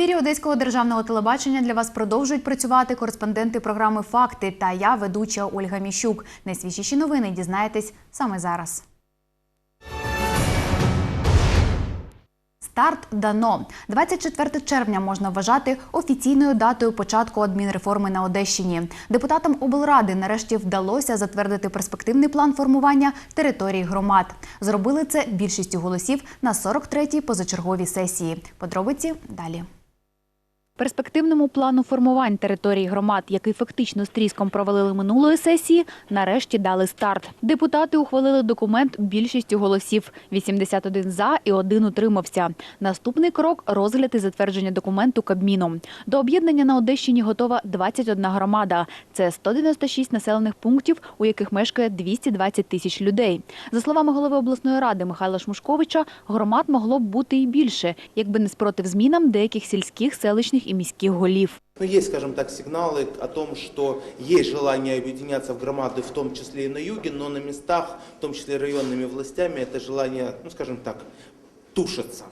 ефірі Одеського державного телебачення для вас продовжують працювати кореспонденти програми Факти та я, ведуча Ольга Міщук. Найсвіжіші новини дізнаєтесь саме зараз. Старт дано 24 червня можна вважати офіційною датою початку адмінреформи на Одещині. Депутатам облради нарешті вдалося затвердити перспективний план формування території громад. Зробили це більшістю голосів на 43-й позачерговій сесії. Подробиці далі. Перспективному плану формувань території громад, який фактично з тріском провалили минулої сесії, нарешті дали старт. Депутати ухвалили документ більшістю голосів – 81 за і один утримався. Наступний крок – розгляд і затвердження документу Кабміном. До об'єднання на Одещині готова 21 громада. Це 196 населених пунктів, у яких мешкає 220 тисяч людей. За словами голови обласної ради Михайла Шмушковича, громад могло б бути і більше, якби не спротив змінам деяких сільських, селищних і міських голів. Ну, есть, скажем так, сигналы о том, что есть желание объединяться в громады, в том числе и на юге, но на местах, в том числе районными властями, это желание, ну, скажем так, тушится.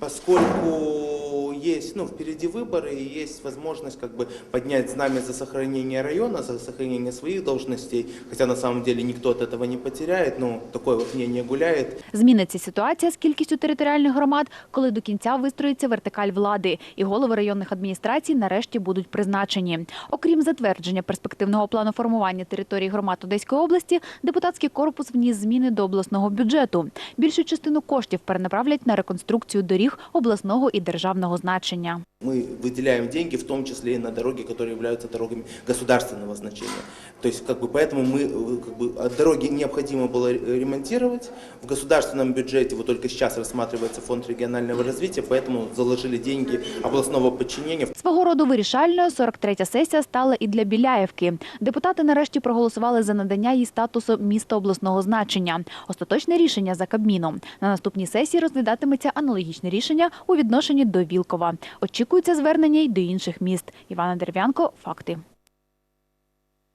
Поскольку есть, ну, впереди выборы, и есть возможность как бы поднять знамя за сохранение района, за сохранение своих должностей, хотя на самом деле никто от этого не потеряет, но такое вот мнение гуляет. Зміниться ситуація з кількістю територіальних громад, коли до кінця вистроїться вертикаль влади, і голови районних адміністрацій нарешті будуть призначені. Окрім затвердження перспективного плану формування території громад Одеської області, депутатський корпус вніс зміни до обласного бюджету. Більшу частину коштів перенаправлять на реконструкцію доріг обласного і державного значення. Мы выделяем деньги, в том числе и на дороги, которые являются дорогами государственного значения. То есть, как бы, поэтому мы, э, как бы, а дороги необходимо было ре- ремонтировать. В государственном бюджете вот только сейчас рассматривается фонд регионального развития, поэтому заложили деньги областного подчинения. Свого роду вирішальною 43-я сесія стала і для Біляєвки. Депутати нарешті проголосували за надання їй статусу міста обласного значення. Остаточне рішення за Кабміном. На наступній сесії розглядатиметься аналогічне рішення у відношенні до Вілкова. Очікується звернення й до інших міст. Івана Дерев'янко, факти.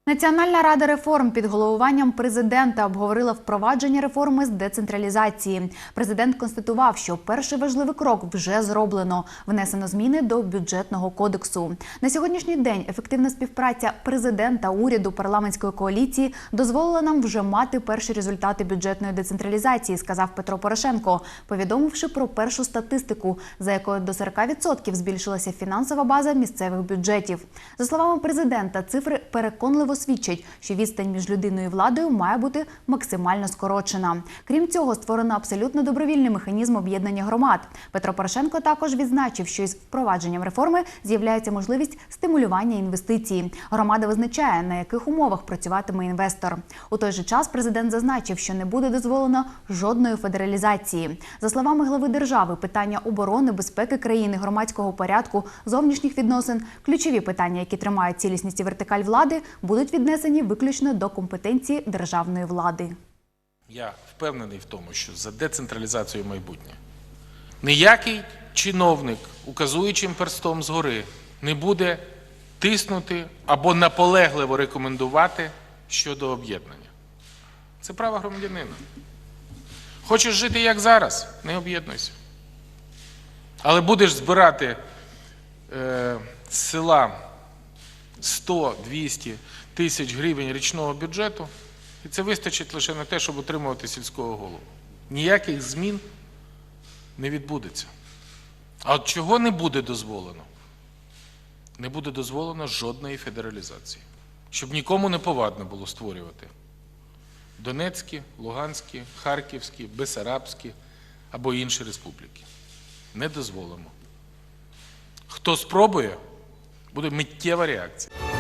Національна рада реформ під головуванням президента обговорила впровадження реформи з децентралізації. Президент констатував, що перший важливий крок вже зроблено. Внесено зміни до бюджетного кодексу. На сьогоднішній день ефективна співпраця президента, уряду, парламентської коаліції дозволила нам вже мати перші результати бюджетної децентралізації, сказав Петро Порошенко, повідомивши про першу статистику, за якою до 40% збільшилася фінансова база місцевих бюджетів. За словами президента, цифри переконливо свідчать, що відстань між людиною і владою має бути максимально скорочена. Крім цього, створено абсолютно добровільний механізм об'єднання громад. Петро Порошенко також відзначив, що із впровадженням реформи з'являється можливість стимулювання інвестицій. Громада визначає, на яких умовах працюватиме інвестор. У той же час президент зазначив, що не буде дозволено жодної федералізації. За словами глави держави, питання оборони, безпеки країни, громадського порядку, зовнішніх відносин, ключові питання, які тримають цілісність і вертикаль влади, будуть віднесені виключно до компетенції державної влади. Я впевнений в тому, що за децентралізацію майбутнє ніякий чиновник, указуючим перстом згори, не буде тиснути або наполегливо рекомендувати щодо об'єднання. Це право громадянина. Хочеш жити як зараз, не об'єднуйся. Але будеш збирати е, з села 100-200 тисяч гривень річного бюджету, і це вистачить лише на те, щоб утримувати сільського голову. Ніяких змін не відбудеться. А от чого не буде дозволено? Не буде дозволено жодної федералізації. Щоб нікому не повадно було створювати Донецькі, Луганські, Харківські, Бесарабські або інші республіки. Не дозволимо. Хто спробує, буде миттєва реакція.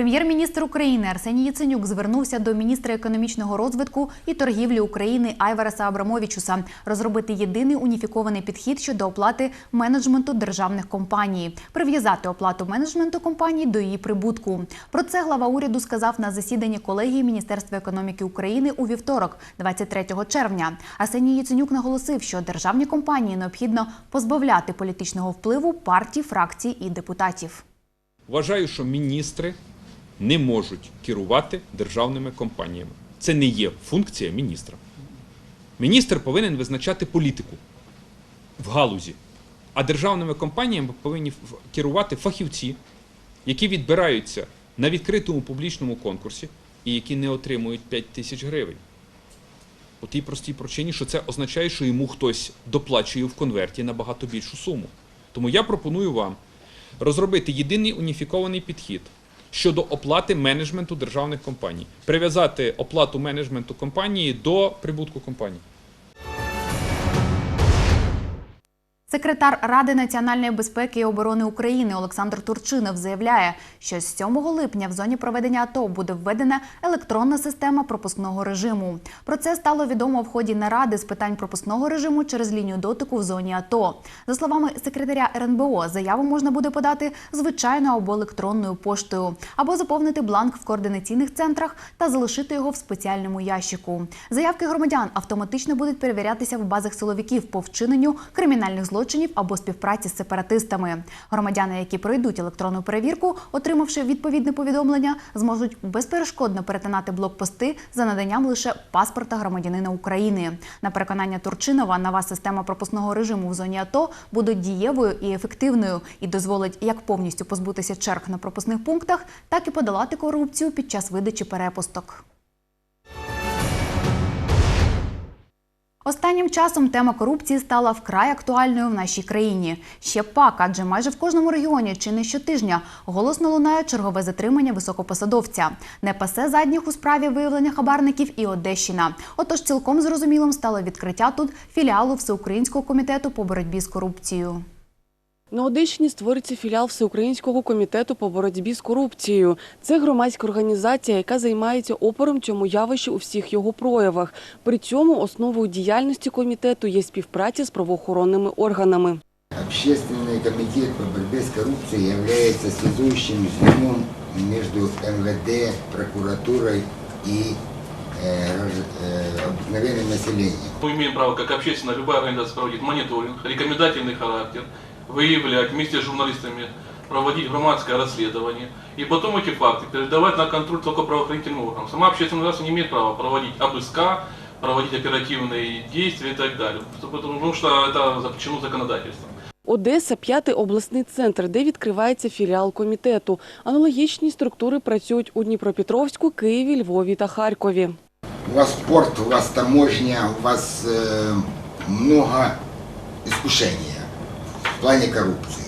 Прем'єр-міністр України Арсеній Яценюк звернувся до міністра економічного розвитку і торгівлі України Айвараса Абрамовічуса розробити єдиний уніфікований підхід щодо оплати менеджменту державних компаній, прив'язати оплату менеджменту компаній до її прибутку. Про це глава уряду сказав на засіданні колегії Міністерства економіки України у вівторок, 23 червня. Арсеній Яценюк наголосив, що державні компанії необхідно позбавляти політичного впливу партій, фракцій і депутатів. Вважаю, що міністри не можуть керувати державними компаніями. Це не є функція міністра. Міністр повинен визначати політику. в галузі. А державними компаніями повинні керувати фахівці, які відбираються на відкритому публічному конкурсі і які не отримують 5 тисяч гривень. По тій простій причині, що це означає, що йому хтось доплачує в конверті набагато більшу суму. Тому я пропоную вам розробити єдиний уніфікований підхід щодо оплати менеджменту державних компаній, прив'язати оплату менеджменту компанії до прибутку компанії. Секретар Ради національної безпеки і оборони України Олександр Турчинов заявляє, що з 7 липня в зоні проведення АТО буде введена електронна система пропускного режиму. Про це стало відомо в ході наради з питань пропускного режиму через лінію дотику в зоні АТО. За словами секретаря РНБО, заяву можна буде подати звичайною або електронною поштою, або заповнити бланк в координаційних центрах та залишити його в спеціальному ящику. Заявки громадян автоматично будуть перевірятися в базах силовиків по вчиненню кримінальних злочинів або співпраці з сепаратистами. Громадяни, які пройдуть електронну перевірку, отримавши відповідне повідомлення, зможуть безперешкодно перетинати блокпости за наданням лише паспорта громадянина України. На переконання Турчинова, нова система пропускного режиму в зоні АТО буде дієвою і ефективною і дозволить як повністю позбутися черг на пропускних пунктах, так і подолати корупцію під час видачі перепусток. Останнім часом тема корупції стала вкрай актуальною в нашій країні. Ще пак, адже майже в кожному регіоні чи не щотижня голосно лунає чергове затримання високопосадовця. Не пасе задніх у справі виявлення хабарників і Одещина. Отож, цілком зрозумілим стало відкриття тут філіалу Всеукраїнського комітету по боротьбі з корупцією. На Одещині створиться філіал Всеукраїнського комітету по боротьбі з корупцією. Це громадська організація, яка займається опором цьому явищу у всіх його проявах. При цьому основою діяльності комітету є співпраця з правоохоронними органами. Общественный комитет по борьбе с коррупцией является связующим звеном между МВД, прокуратурой и э, гражд- э, обыкновенным населением. Мы имеем право, как общественная, любая организация проводить мониторинг, рекомендательный характер, выявлять вместе с журналистами, проводить громадское расследование и потом эти факты передавать на контроль только правоохранительным органам. Сама общественная организация не имеет права проводить обыска, проводить оперативные действия и так далее, потому что это запрещено законодательством. Одеса – п'ятий обласний центр, де відкривається філіал комітету. Аналогічні структури працюють у Дніпропетровську, Києві, Львові та Харкові. У вас порт, у вас таможня, у вас э, много искушения В плане коррупции.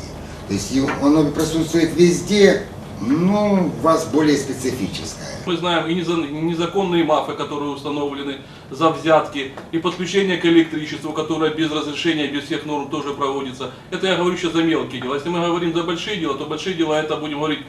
То есть оно присутствует везде, но у вас более специфическое. Мы знаем и неза- незаконные мафы, которые установлены за взятки, и подключение к электричеству, которое без разрешения, без всех норм тоже проводится. Это я говорю сейчас за мелкие дела. Если мы говорим за большие дела, то большие дела это будем говорить,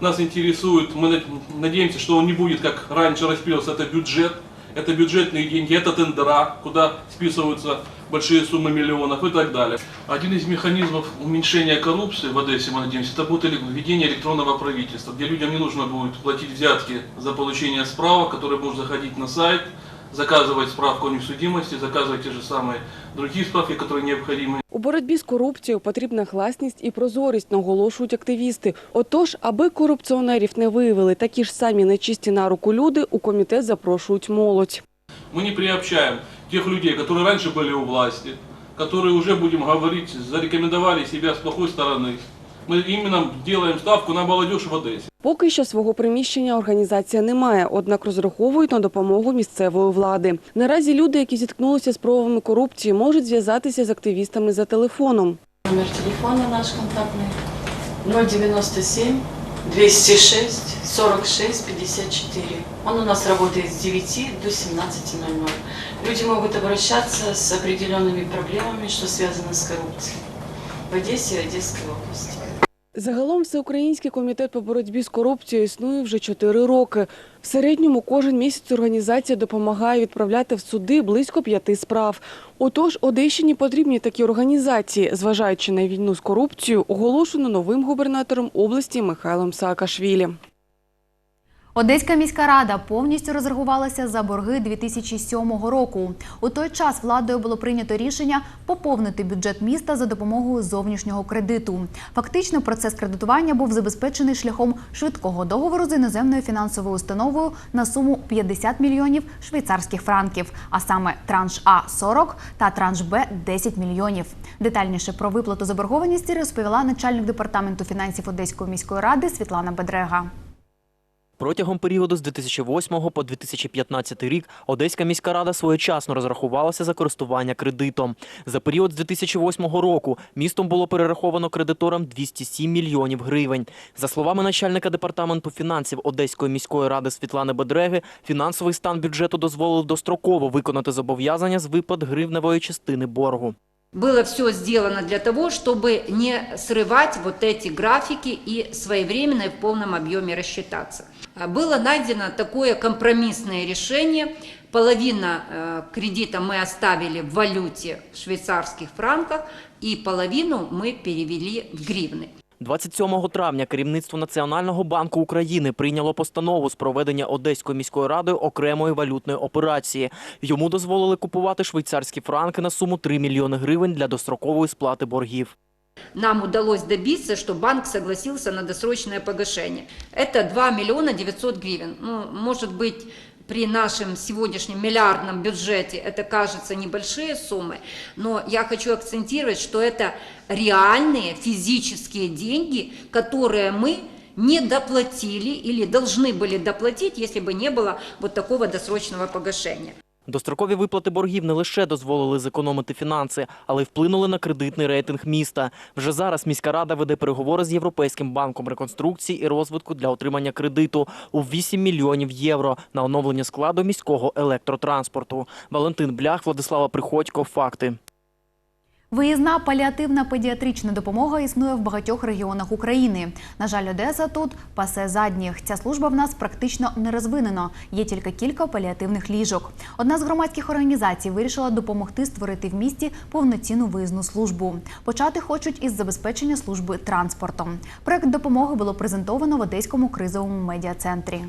нас интересует, мы над- надеемся, что он не будет, как раньше распилился, это бюджет, это бюджетные деньги, это тендера, куда списываются большие суммы миллионов и так далее. Один из механизмов уменьшения коррупции в Одессе, мы надеемся, это будет эле- введение электронного правительства, где людям не нужно будет платить взятки за получение справок, которые будут заходить на сайт, заказывать справку о несудимости, заказывать те же самые другие справки, которые необходимы. У боротьбі з корупцією потрібна гласність і прозорість, наголошують активісти. Отож, аби корупціонерів не виявили такі ж самі нечисті на руку люди, у комітет запрошують молодь. Мы не приобщаем тех людей, которые раньше были у власти, которые уже, будем говорить, зарекомендовали себя с плохой стороны. Мы именно делаем ставку на молодежь в Одессе. Поки що свого приміщення організація не має, однак розраховують на допомогу місцевої влади. Наразі люди, які зіткнулися з проявами корупції, можуть зв'язатися з активістами за телефоном. Номер телефона наш контактный 097 206 46 54. Он у нас работает с 9 до 17.00. Люди могут обращаться с определенными проблемами, что связано с коррупцией в Одессе и Одесской области. Загалом Всеукраїнський комітет по боротьбі з корупцією існує вже чотири роки. В середньому кожен місяць організація допомагає відправляти в суди близько п'яти справ. Отож, Одещині потрібні такі організації, зважаючи на війну з корупцією, оголошену новим губернатором області Михайлом Саакашвілі. Одеська міська рада повністю розрахувалася за борги 2007 року. У той час владою було прийнято рішення поповнити бюджет міста за допомогою зовнішнього кредиту. Фактично, процес кредитування був забезпечений шляхом швидкого договору з іноземною фінансовою установою на суму 50 мільйонів швейцарських франків, а саме транш А 40 та транш Б 10 мільйонів. Детальніше про виплату заборгованості розповіла начальник департаменту фінансів Одеської міської ради Світлана Бедрега. Протягом періоду з 2008 по 2015 рік Одеська міська рада своєчасно розрахувалася за користування кредитом. За період з 2008 року містом було перераховано кредиторам 207 мільйонів гривень. За словами начальника департаменту фінансів Одеської міської ради Світлани Бедреги, фінансовий стан бюджету дозволив достроково виконати зобов'язання з виплат гривневої частини боргу Было все сделано для того, чтобы не срывать вот эти графики и своевременно и в полном объеме рассчитаться. А Было найдено такое компромиссное решение. Половина э, кредита мы оставили в валюте в швейцарских франках, и половину мы перевели в гривны. 27 травня керівництво Національного банку України прийняло постанову з проведення Одеською міською радою окремої валютної операції. Йому дозволили купувати швейцарські франки на суму 3 мільйони гривень для дострокової сплати боргів. Нам удалось добиться, что банк согласился на досрочное погашение. Это 2 миллиона 900 гривен. Ну, может быть, при нашем сегодняшнем миллиардном бюджете это кажется небольшие суммы, но я хочу акцентировать, что это реальные физические деньги, которые мы не доплатили или должны были доплатить, если бы не было вот такого досрочного погашения. Дострокові виплати боргів не лише дозволили зекономити фінанси, але й вплинули на кредитний рейтинг міста. Вже зараз міська рада веде переговори з Європейським банком реконструкції і розвитку для отримання кредиту у 8 мільйонів євро на оновлення складу міського електротранспорту. Валентин Блях, Владислава Приходько. Факти. Виїзна паліативна педіатрична допомога існує в багатьох регіонах України. На жаль, Одеса тут пасе задніх. Ця служба в нас практично не розвинена. Є тільки кілька паліативних ліжок. Одна з громадських організацій вирішила допомогти створити в місті повноцінну виїзну службу. Почати хочуть із забезпечення служби транспортом. Проект допомоги було презентовано в Одеському кризовому медіа-центрі.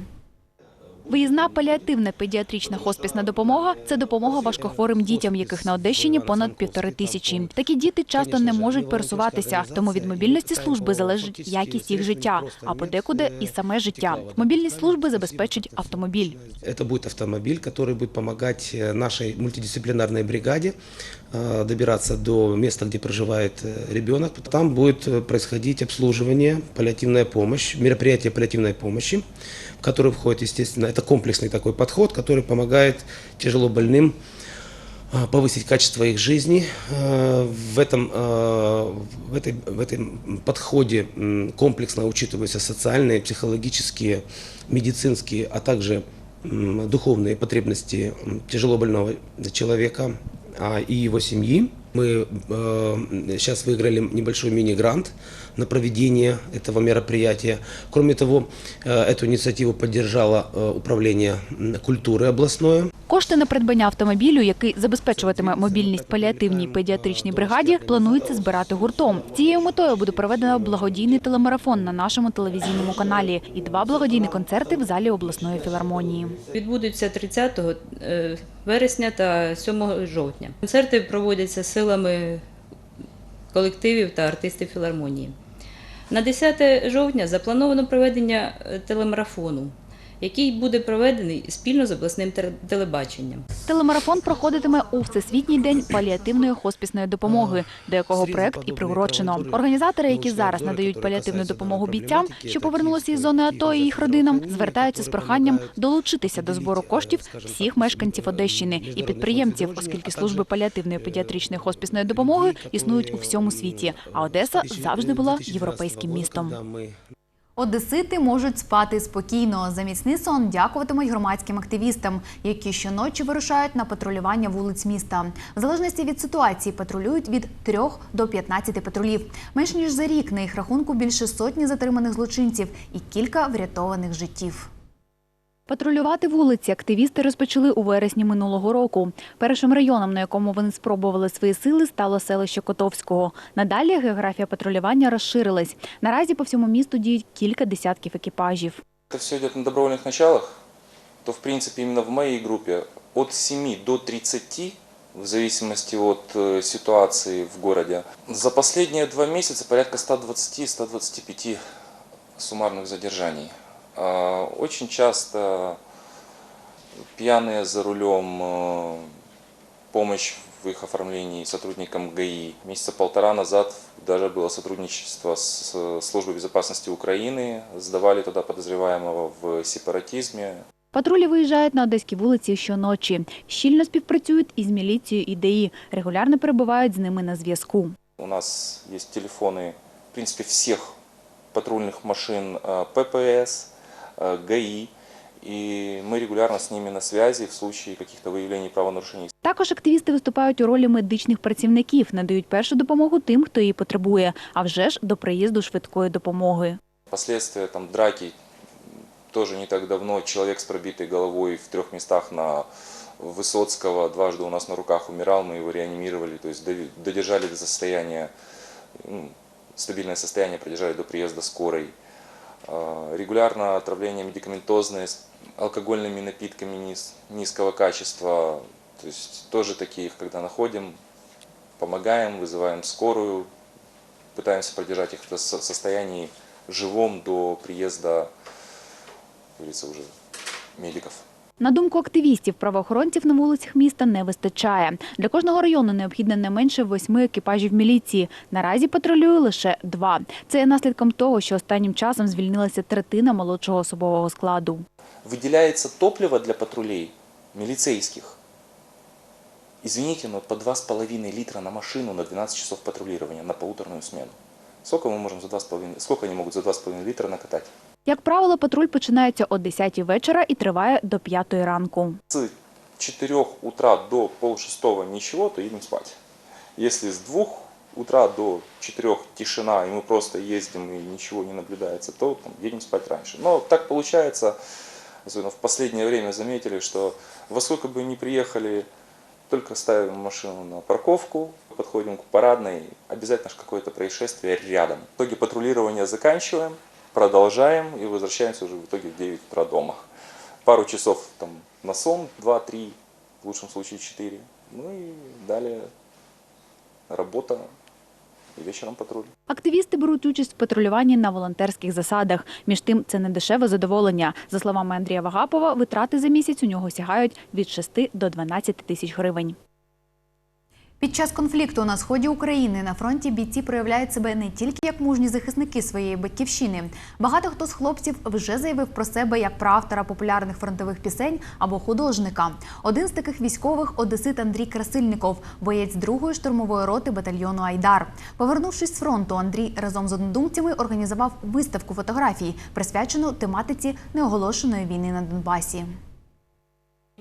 Виїзна паліативна педіатрична хоспісна допомога це допомога важкохворим дітям, яких на Одещині понад півтори тисячі. Такі діти часто не можуть пересуватися, тому від мобільності служби залежить якість їх життя, а подекуди і саме життя. Мобільність служби забезпечить автомобіль. Это будет автомобиль, который будет помогать э, нашей мультидисциплинарной бригаде э, добираться до места, где проживает э, ребенок. Там будет э, происходить обслуживание, паллиативная помощь, мероприятие паллиативной помощи, в которое входит, естественно, это комплексный такой подход, который помогает тяжело больным э, повысить качество их жизни. Э, В этом, э, в этой, в этом подходе комплексно учитываются социальные, психологические, медицинские, а также духовные потребности тяжело больного человека а, и его семьи. Мы сейчас выиграли небольшой мини-грант на проведение этого мероприятия. Кроме того, э, эту инициативу поддержало э, управление м, культуры областное. Кошти на придбання автомобілю, який забезпечуватиме мобільність паліативній педіатричній бригаді, планується збирати гуртом. Цією метою буде проведено благодійний телемарафон на нашому телевізійному каналі і два благодійні концерти в залі обласної філармонії. Відбудуться 30 е, вересня та 7 жовтня. Концерти проводяться силами колективів та артистів філармонії. На 10 жовтня заплановано проведення е, телемарафону, який буде проведений спільно з обласним те- телебаченням. Телемарафон проходитиме у Всесвітній день паліативної хоспісної допомоги, до якого проект і приурочено. Організатори, які зараз надають паліативну допомогу бійцям, що повернулися із зони АТО і їх родинам, звертаються з проханням долучитися до збору коштів всіх мешканців Одещини і підприємців, оскільки служби паліативної педіатричної хоспісної допомоги існують у всьому світі. А Одеса завжди була європейським містом. Одесити можуть спати спокійно. За міцний сон дякуватимуть громадським активістам, які щоночі вирушають на патрулювання вулиць міста. В залежності від ситуації патрулюють від 3 до 15 патрулів. Менш ніж за рік на їх рахунку більше сотні затриманих злочинців і кілька врятованих життів. Патрулювати вулиці активісти розпочали у вересні минулого року. Першим районом, на якому вони спробували свої сили, стало селище Котовського. Надалі географія патрулювання розширилась. Наразі по всьому місту діють кілька десятків екіпажів. это все идет на добровольных началах, то в принципе именно в моей группе от 7 до 30 в зависимости от э, ситуации в городе. За последние два месяца порядка 120-125 суммарных задержаний. А, Очень часто пьяные за рулем, э, помощь в их оформлении сотрудникам ГАИ. Месяца полтора назад даже было сотрудничество с э, Службой безопасности Украины. Сдавали туда подозреваемого в сепаратизме. Патрулі виїжджають на одеські вулиці щоночі. Щільно співпрацюють із міліцією і ДАІ. Регулярно перебувають з ними на зв'язку. У нас есть телефоны, в принципе, всех патрульных машин э, ППС, э, ГАИ, и мы регулярно с ними на связи в случае каких-то выявлений правонарушений. Також активісти виступають у ролі медичних працівників, надають першу допомогу тим, хто її потребує, а вже ж до приїзду швидкої допомоги. Последствия там, драки тоже не так давно. Человек с пробитой головой в трех местах на Высоцкого дважды у нас на руках умирал, мы его реанимировали, то есть дови- додержали до состояния, ну, стабильное состояние продержали до приезда скорой. А, Регулярно отравление медикаментозное с алкогольными напитками низ- низкого качества, то есть тоже такие, их когда находим, помогаем, вызываем скорую, пытаемся продержать их в со- состоянии живом до приезда, как говорится, уже медиков. На думку активістів, правоохоронців на вулицях міста не вистачає. Для кожного району необхідно не менше восьми екіпажів міліції. Наразі патрулює лише два. Це є наслідком того, що останнім часом звільнилася третина молодшого особового складу. Выделяется топливо для патрулей милицейских. Извините, но по 2,5 литра на машину на 12 часов патрулирования на полуторную смену. Сколько мы можем за 2,5, сколько они могут за 2,5 литра накатать? Як правило, патруль починається о 10 вечора і триває до 5 ранку. С 4 утра до полшестого ничего, то едем спать. Если с 2 утра до 4 тишина, и мы просто ездим и ничего не наблюдается, то там, едем спать раньше. Но так получается, особенно в последнее время заметили, что во сколько бы ни приехали, только ставим машину на парковку, подходим к парадной, обязательно же какое-то происшествие рядом. В итоге патрулирование заканчиваем, продолжаем и возвращаемся уже в итоге в 9 утра дома. Пару часов там на сон, 2-3, в лучшем случае 4. Ну и далее работа и вечером патруль. Активісти беруть участь в патрулюванні на волонтерських засадах. Між тим, це не дешеве задоволення. За словами Андрія Вагапова, витрати за місяць у нього сягають від 6 до 12 тисяч гривень. Під час конфлікту на сході України на фронті бійці проявляють себе не тільки як мужні захисники своєї батьківщини. Багато хто з хлопців вже заявив про себе як про автора популярних фронтових пісень або художника. Один з таких військових одесит Андрій Красильников, боєць другої штурмової роти батальйону Айдар. Повернувшись з фронту, Андрій разом з однодумцями організував виставку фотографій, присвячену тематиці неоголошеної війни на Донбасі.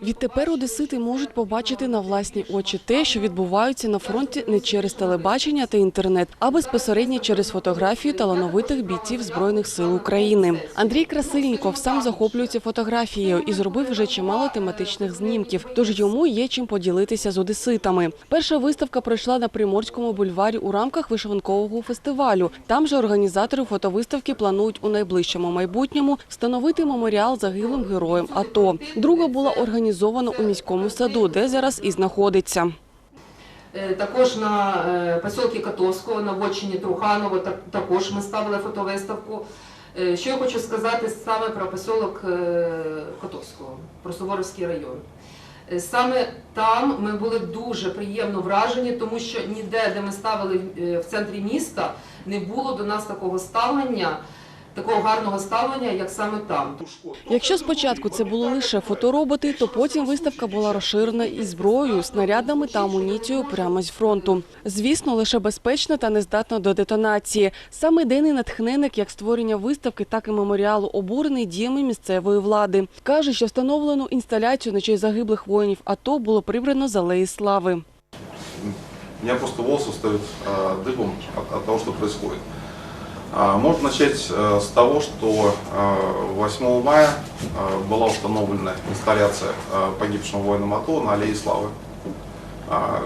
Відтепер одесити можуть побачити на власні очі те, що відбувається на фронті не через телебачення та інтернет, а безпосередньо через фотографію талановитих бійців збройних сил України. Андрій Красильніков сам захоплюється фотографією і зробив вже чимало тематичних знімків. Тож йому є чим поділитися з одеситами. Перша виставка пройшла на Приморському бульварі у рамках вишиванкового фестивалю. Там же організатори фотовиставки планують у найближчому майбутньому встановити меморіал загиблим героям АТО. Друга була організована у міському саду, де зараз і знаходиться. Е, Також на е, посілки Котовського, на вотчині Труханова, так- також ми ставили фотовиставку. Е, Що я хочу сказати саме про посілок Котовського, про Суворовський район. Саме там ми були дуже приємно вражені, тому що ніде, де ми ставили в центрі міста, не було до нас такого ставлення, такого гарного ставлення, як саме там. Якщо спочатку це були лише фотороботи, то потім виставка була розширена і зброєю, снарядами та амуніцією прямо з фронту. Звісно, лише безпечна та нездатна до детонації. Саме ідейний натхненник як створення виставки, так і меморіалу обурений діями місцевої влади. Каже, що встановлену інсталяцію на честь загиблих воїнів АТО було прибрано з алеї слави. меня просто волосы встают э, дыбом от, от того, что происходит. А, Можно начать э, с того, что э, 8 мая э, была установлена инсталляция э, погибшим воинам АТО на Аллее Славы. А,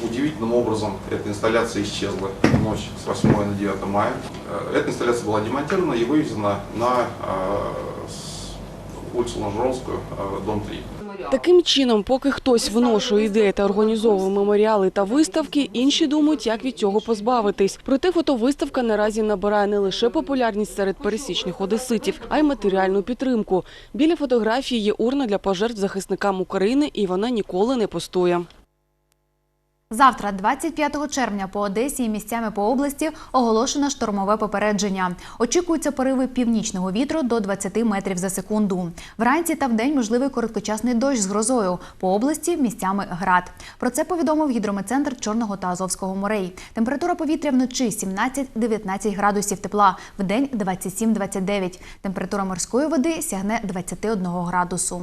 Удивительным образом эта инсталляция исчезла в ночь с 8 на 9 мая. Э, Эта инсталляция была демонтирована и вывезена на э, улицу Ланжеронскую, э, дом 3. Таким чином, поки хтось вношує ідеї та організовує меморіали та виставки, інші думають, як від цього позбавитись. Проте фотовиставка наразі набирає не лише популярність серед пересічних одеситів, а й матеріальну підтримку. Біля фотографії є урна для пожертв захисникам України, і вона ніколи не пустує. Завтра, 25 червня, по Одесі і місцями по області оголошено штормове попередження. Очікуються пориви північного вітру до 20 метрів за секунду. Вранці та вдень можливий короткочасний дощ з грозою. По області місцями град. Про це повідомив гідрометцентр Чорного та Азовського морей. Температура повітря вночі 17-19 градусів тепла, вдень 27-29. Температура морської води сягне 21 градусу.